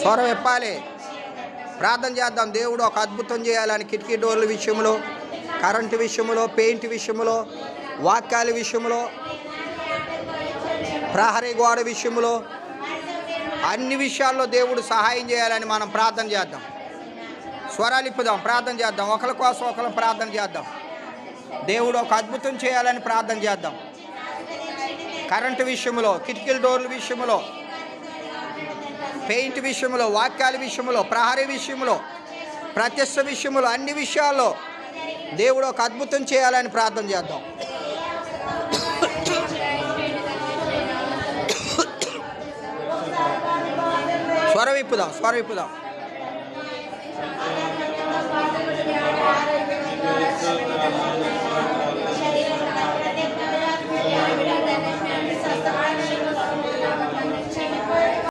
స్వరం ఇప్పాలి ప్రార్థన చేద్దాం. దేవుడు ఒక అద్భుతం చేయాలని కిటికీ డోర్ల విషయంలో కరెంటు విషయంలో పెయింట్ విషయంలో వాక్యాల విషయంలో ప్రహరీ గోడ విషయంలో అన్ని విషయాల్లో దేవుడు సహాయం చేయాలని మనం ప్రార్థన చేద్దాం. స్వరాలు ఇప్పుదాం. ప్రార్థన చేద్దాం. ఒకరి కోసం ఒకరు ప్రార్థన చేద్దాం. దేవుడు ఒక అద్భుతం చేయాలని ప్రార్థన చేద్దాం. కరెంటు విషయంలో కిటికీల డోర్ల విషయంలో పెయింట్ విషయంలో వాక్యాల విషయంలో ప్రహరీ విషయంలో ప్రత్యక్ష విషయంలో అన్ని విషయాల్లో దేవుడు ఒక అద్భుతం చేయాలని ప్రార్థన చేద్దాం. స్వరం ఇప్పుదాం స్వరం ఇప్పుదాం